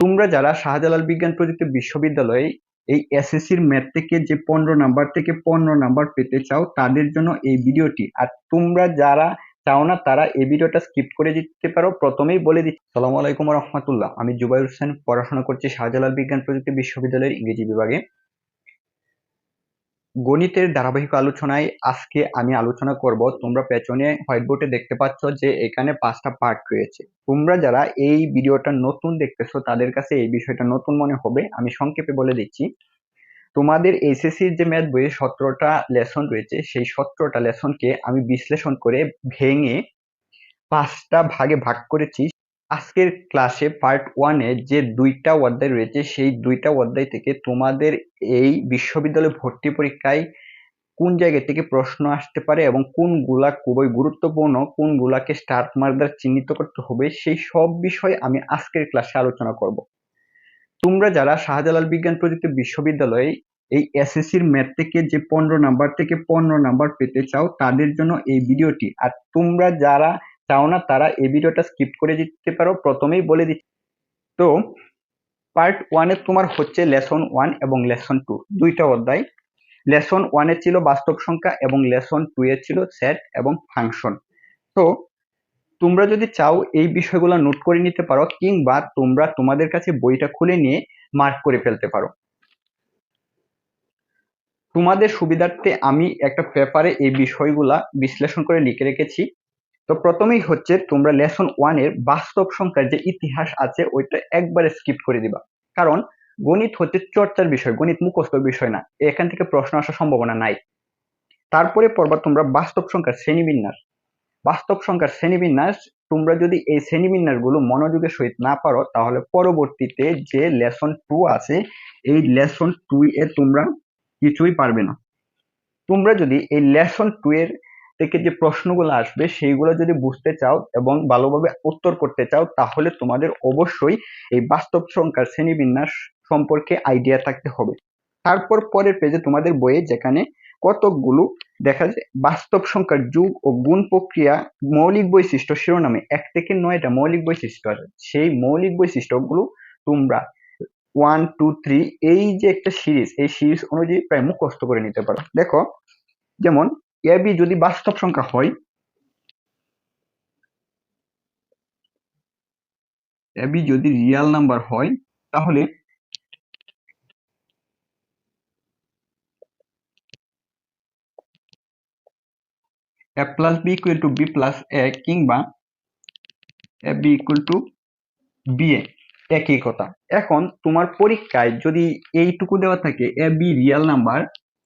তোমরা যারা শাহজালাল বিজ্ঞান প্রযুক্তি বিশ্ববিদ্যালয়ে এই এসএসসির ম্যাথ থেকে যে পনেরো নাম্বার থেকে পনেরো নাম্বার পেতে চাও, তাদের জন্য এই ভিডিওটি। আর তোমরা যারা চাও না, তারা এই ভিডিওটা স্কিপ করে দিতে পারো। প্রথমেই বলে দিচ্ছি সালামু আলাইকুম রহমতুল্লাহ। আমি জুবাই হোসেন, পড়াশোনা করছি শাহজালাল বিজ্ঞান প্রযুক্তি বিশ্ববিদ্যালয়ের ইংরেজি বিভাগে। গণিতের ধারাবাহিক আলোচনায় আজকে আমি আলোচনা করব। তোমরা পেছনে হোয়াইট বোর্ডে দেখতে পাচ্ছ যে এখানে পাঁচটা পার্ট রয়েছে। তোমরা যারা এই ভিডিওটা নতুন দেখতেছো, তাদের কাছে এই বিষয়টা নতুন মনে হবে। আমি সংক্ষেপে বলে দিচ্ছি। তোমাদের এইচএসসির যে ম্যাথ বইয়ে সতেরোটা লেসন রয়েছে, সেই সতেরোটা লেসনকে আমি বিশ্লেষণ করে ভেঙে পাঁচটা ভাগে ভাগ করেছি। আজকের ক্লাসে পার্ট ওয়ানে যে দুইটা অধ্যায় রয়েছে, সেই দুইটা অধ্যায় থেকে তোমাদের এই বিশ্ববিদ্যালয় ভর্তি পরীক্ষায় কোন জায়গা থেকে প্রশ্ন আসতে পারে এবং কোনগুলা খুবই গুরুত্বপূর্ণ, কোনগুলাকে স্টার মার্ক দ্বারা চিহ্নিত করতে হবে, সেই সব বিষয় আমি আজকের ক্লাসে আলোচনা করব। তোমরা যারা শাহজালাল বিজ্ঞান প্রযুক্তি বিশ্ববিদ্যালয়ে এই এসএসসির ম্যাথ থেকে যে পনেরো নাম্বার থেকে পনেরো নাম্বার পেতে চাও, তাদের জন্য এই ভিডিওটি আর তোমরা যারা চাও না, তারা এই ভিডিওটা স্কিপ করে দিতে পারো। প্রথমেই বলে দিচ্ছি, তো পার্ট ওয়ানে তোমার হচ্ছে লেসন ওয়ান এবং লেসন টু দুইটা অধ্যায়। লেসন ওয়ানে ছিল বাস্তব সংখ্যা এবং লেসন টু এ ছিল সেট এবং ফাংশন তো তোমরা যদি চাও এই বিষয়গুলো নোট করে নিতে পারো, কিংবা তোমরা তোমাদের কাছে বইটা খুলে নিয়ে মার্ক করে ফেলতে পারো। তোমাদের সুবিধার্থে আমি একটা পেপারে এই বিষয়গুলা বিশ্লেষণ করে লিখে রেখেছি। তো প্রথমেই হচ্ছে তোমরা লেসন ওয়ানের বাস্তব সংখ্যার যে ইতিহাস আছে, ওইটা একবারে স্কিপ করে দিবা। কারণ গণিত হচ্ছে চর্চার বিষয়, গণিত মুখস্থ বিষয় না। এখান থেকে প্রশ্ন আসার সম্ভাবনা নাই। তারপরে পড়বা তোমরা বাস্তব সংখ্যার শ্রেণীবিন্যাস। বাস্তব সংখ্যার শ্রেণীবিন্যাস, তোমরা যদি এই শ্রেণীবিন্যাসগুলো মনোযোগের সহিত না পারো, তাহলে পরবর্তীতে যে লেসন টু আছে, এই লেসন টু এ তোমরা কিছুই পারবে না। তোমরা যদি এই লেসন টু এর থেকে যে প্রশ্নগুলো আসবে, সেইগুলো যদি বুঝতে চাও এবং ভালোভাবে উত্তর করতে চাও, তাহলে তোমাদের অবশ্যই এই বাস্তব সংখ্যার শ্রেণীবিন্যাস সম্পর্কে আইডিয়া থাকতে হবে। তারপর পরের পেজে তোমাদের বইয়ে যেখানে কতকগুলো দেখা যায়, বাস্তব সংখ্যার যুগ ও গুণ প্রক্রিয়া মৌলিক বৈশিষ্ট্য শিরোনামে এক থেকে নয়টা মৌলিক বৈশিষ্ট্য আছে। সেই মৌলিক বৈশিষ্ট্যগুলো তোমরা ওয়ান টু থ্রি এই যে একটা সিরিজ এই সিরিজ অনুযায়ী প্রায় মুখস্থ করে নিতে পারো। দেখো, যেমন এ বি যদি বাস্তব সংখ্যা হয় এ বি যদি রিয়াল নাম্বার হয়, তাহলে A plus B equal to B plus A কিংবা A B equal to B A একই কথা। এখন তোমার পরীক্ষায় যদি এইটুকু দেওয়া থাকে এ বি রিয়াল নাম্বার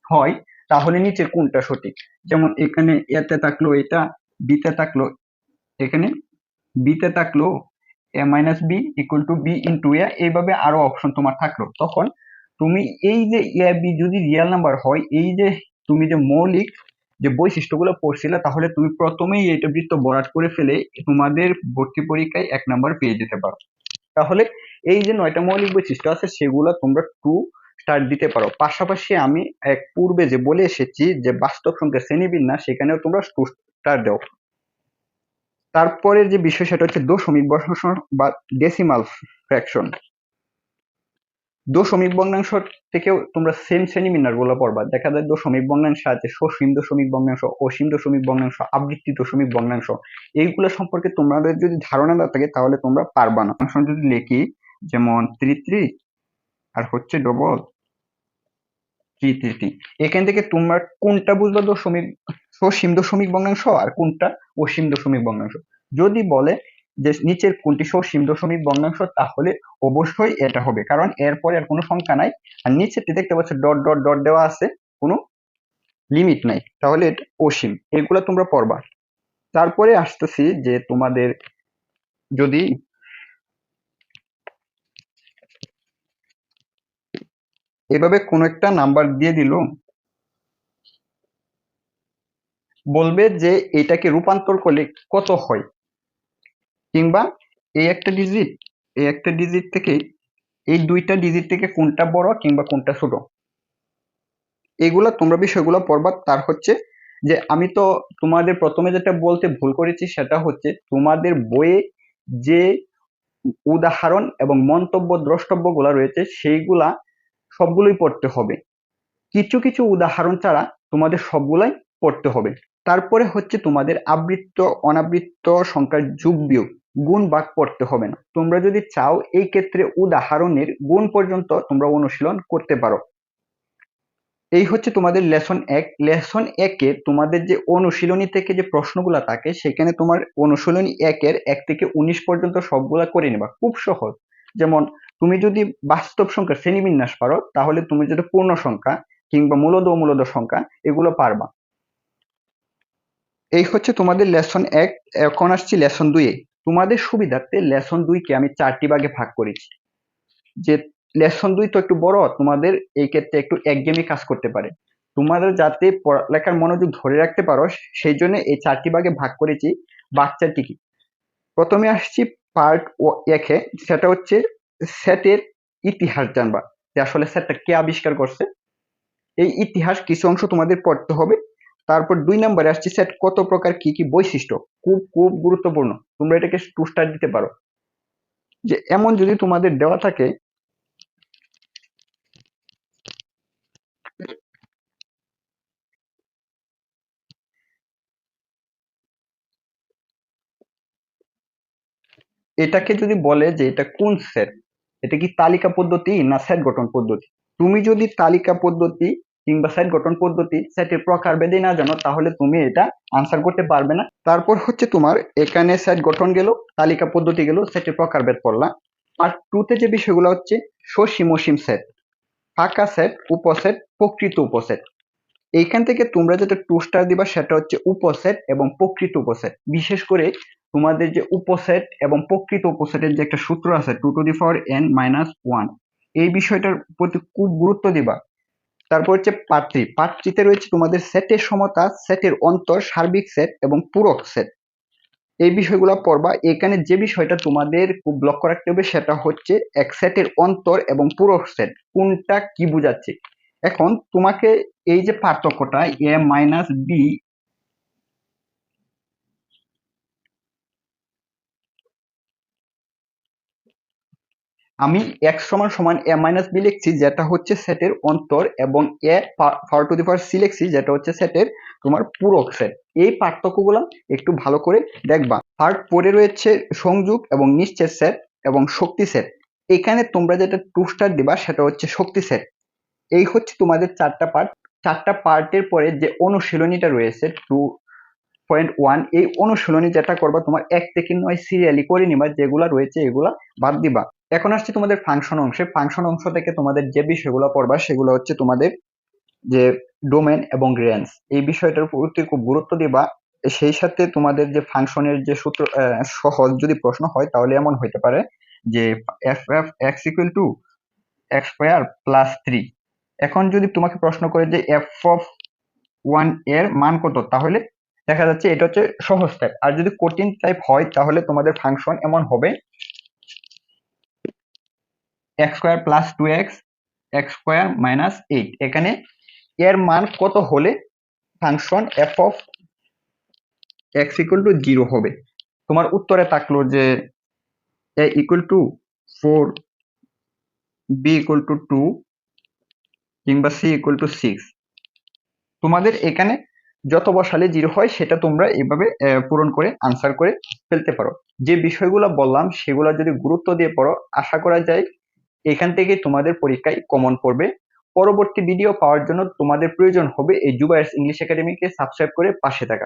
হয় তাহলে নিচের কোনটা সঠিক? যেমন এখানে এতে থাকল এটা, বিতে থাকল এখানে, বিতে থাকল A minus B equal to B into A এইভাবে আরও অপশন তোমার থাকল। তখন তুমি এই যে এ বি যদি রিয়াল নাম্বার হয়, এই যে তুমি যে মৌলিক যে বৈশিষ্ট্যগুলো পড়ছিলে, তাহলে তুমি প্রথমেই এটা বৃত্ত বরাট করে ফেলে তোমাদের ভর্তি পরীক্ষায় এক নাম্বার পেয়ে যেতে পারো। তাহলে এই যে নয়টা মৌলিক বৈশিষ্ট্য আছে, সেগুলো তোমরা টু স্টার দিতে পারো। পাশাপাশি আমি এক পূর্বে যে বলে এসেছি যে বাস্তব সংখ্যা শ্রেণীবিন্যাস, সেখানেও তোমরা টু দাও। তারপরের যে বিষয় সেটা হচ্ছে দশমিক বর্ষণ বা ডেসিমাল ফ্র্যাকশন দশমিক ভগ্নাংশ থেকেও তোমরা সেম শ্রেণীবিন্যাসগুলো পড়বা। দেখা যায় দশমিক ভগ্নাংশ আছে, সসীম দশমিক ভগ্নাংশ অসীম দশমিক ভগ্নাংশ আবৃত্তি দশমিক ভগ্নাংশ এইগুলো সম্পর্কে তোমাদের যদি ধারণা না থাকে তাহলে তোমরা পারবা না। যদি লিখি, যেমন থ্রি আর হচ্ছে ডবল থ্রি থ্রি থ্রি এখান থেকে তোমরা কোনটা বুঝবা দশমিক? সসীম দশমিক ভগ্নাংশ আর কোনটা অসীম দশমিক ভগ্নাংশ? যদি বলে যে নিচের কোনটি সসীম দশমিক ভগ্নাংশ, তাহলে অবশ্যই এটা হবে। কারণ এরপরে আর কোনো সংখ্যা নাই। আর নিচেরটি দেখতে পাচ্ছ, ডট ডট ডট দেওয়া আছে। কোনো লিমিট নাই। তাহলে এটা অসীম। এগুলো তোমরা পড়বা। তারপরে আসতেছি যে তোমাদের যদি এভাবে কোন একটা নাম্বার দিয়ে দিল। বলবে যে এটাকে রূপান্তর করলে কত হয়? কিংবা এই একটা ডিজিট এই একটা ডিজিট থেকে এই দুইটা ডিজিট থেকে কোনটা বড় কিংবা কোনটা ছোট? এগুলা তোমরা বিষয়গুলো পড়বা। তার হচ্ছে যে আমি তো তোমাদের প্রথমে যেটা বলতে ভুল করেছি সেটা হচ্ছে তোমাদের বইয়ে যে উদাহরণ এবং মন্তব্য দ্রষ্টব্যগুলা রয়েছে, সেইগুলা সবগুলোই পড়তে হবে। কিছু কিছু উদাহরণ ছাড়া তোমাদের সবগুলাই পড়তে হবে। তারপরে হচ্ছে তোমাদের আবৃত্ত, অনাবৃত্ত সংখ্যার যুগ বিয়োগ, গুণ ভাগ পড়তে হবে না। তোমরা যদি চাও এই ক্ষেত্রে উদাহরণের গুণ পর্যন্ত তোমরা অনুশীলন করতে পারো। এই হচ্ছে তোমাদের লেসন এক। লেসন একে তোমাদের যে অনুশীলনী থেকে যে প্রশ্নগুলো থাকে, সেখানে তোমার অনুশীলনী একের এক থেকে উনিশ পর্যন্ত সবগুলা করে নেবা। খুব সহজ। যেমন তুমি যদি বাস্তব সংখ্যা শ্রেণীবিন্যাস পারো, তাহলে তুমি যদি পূর্ণ সংখ্যা কিংবা মূলদ অমূলদ সংখ্যা এগুলো পারবা। এই হচ্ছে তোমাদের লেসন এক, এখন আসছি লেসন দুইয়ে। তোমাদের সুবিধার্থে লেসন দুইকে আমি চারটি ভাগে ভাগ করেছি। যে লেসন দুই তো একটু বড়, তোমাদের এই ক্ষেত্রে একটু একঘেয়েমি কাজ করতে পারে। তোমাদের যাতে পড়ালেখার মনোযোগ ধরে রাখতে পারো, সেই জন্য এই চারটি ভাগে ভাগ করেছি। বাচ্চার টিকি প্রথমে আসছি পার্ট একে, সেটা হচ্ছে সেটের ইতিহাস জানবা, যে আসলে সেটটা কে আবিষ্কার করছে। এই ইতিহাস কিছু অংশ তোমাদের পড়তে হবে। তারপর দুই নম্বরে আসছে সেট কত প্রকার কি কি বৈশিষ্ট্য, খুব খুব গুরুত্বপূর্ণ। তোমরা এটাকে টু স্টার দিতে পারো। যে এমন যদি তোমাদের দেওয়া থাকে এটাকে যদি বলে যে এটা কোন সেট এটা কি তালিকা পদ্ধতি না সেট গঠন পদ্ধতি? তুমি যদি তালিকা পদ্ধতি কিংবা সেট গঠন পদ্ধতি সেটের প্রকার বেদে না জানো, তাহলে তুমি এটা আনসার করতে পারবে না। তারপর হচ্ছে তোমার, এখানে সেট গঠন গেল, তালিকা পদ্ধতি গেল সেটের প্রকার বেদ পড়লা। আর টুতে যে বিষয়গুলো হচ্ছে সসীম অসীম সেট ফাঁকা সেট উপসেট প্রকৃত উপসেট এইখান থেকে তোমরা যেটা টু স্টার দিবা, সেটা হচ্ছে উপসেট এবং প্রকৃত উপসেট বিশেষ করে তোমাদের যে উপসেট এবং প্রকৃত উপসেটের যে একটা সূত্র আছে two to the power N minus one এই বিষয়টার প্রতি খুব গুরুত্ব দিবা। তারপর হচ্ছে পাত্রী পাত্রীতে রয়েছে তোমাদের সেটের সমতা, সেটের অন্তর, সার্বিক সেট এবং পূরক সেট। এই বিষয়গুলো পড়বা। এখানে যে বিষয়টা তোমাদের খুব লক্ষ্য রাখতে হবে সেটা হচ্ছে এক সেটের অন্তর এবং পূরক সেট, কোনটা কি বুঝাচ্ছে? এখন তোমাকে এই যে পার্থক্যটা এ মাইনাস বি আমি এক্স সমান সমান এ মাইনাস বি লিখছি, যেটা হচ্ছে সেটের অন্তর এবং এ পাওয়ার টু দি পাওয়ার সি লিখছি, যেটা হচ্ছে সেটের তোমার পূরক সেট এই পার্থক্যগুলো একটু ভালো করে দেখবা। পার্ট পরে রয়েছে সংযোগ এবং নিশ্চের সেট এবং শক্তি সেট এখানে তোমরা যেটা টু স্টার দিবা, সেটা হচ্ছে শক্তি সেট এই হচ্ছে তোমাদের চারটা পার্ট চারটা পার্টের পরে যে অনুশীলনীটা রয়েছে টু পয়েন্ট ওয়ান এই অনুশীলনী যেটা করবা, তোমার এক থেকে নয় সিরিয়ালি করে নিবা, যেগুলা রয়েছে, এগুলা বাদ দিবা। এখন আসছে তোমাদের ফাংশন অংশে। ফাংশন অংশ থেকে তোমাদের যে বিষয়গুলো পড়বা, সেগুলো হচ্ছে তোমাদের যে ডোমেন এবং রেঞ্জ এই বিষয়টার প্রতি খুব গুরুত্ব দিবা। সেই সাথে তোমাদের যে ফাংশনের যে সূত্র সহজ যদি প্রশ্ন হয়, তাহলে এমন হইতে পারে যে F F X equal to X square plus three এখন যদি তোমাকে প্রশ্ন করে যে এফ অফ ওয়ানের মান কত, তাহলে দেখা যাচ্ছে এটা হচ্ছে সহজ টাইপ আর যদি কঠিন টাইপ হয়, তাহলে তোমাদের ফাংশন এমন হবে x square plus two x x square minus eight এখানে এর মান কত হলে function f of x equal to zero হবে? তোমার উত্তরে থাকল যে a equal to four b equal to two কিংবা সি ইকুয়াল টু সিক্স তোমাদের এখানে যত বসালে জিরো হয়, সেটা তোমরা এইভাবে পূরণ করে আনসার করে ফেলতে পারো। যে বিষয়গুলো বললাম, সেগুলো যদি গুরুত্ব দিয়ে পড়ো, আশা করা যায় এখান থেকে তোমাদের পরীক্ষায় কমন পড়বে। পরবর্তী ভিডিও পাওয়ার জন্য তোমাদের প্রয়োজন হবে এই জুবাইস ইংলিশ একাডেমিকে সাবস্ক্রাইব করে পাশে থাকা।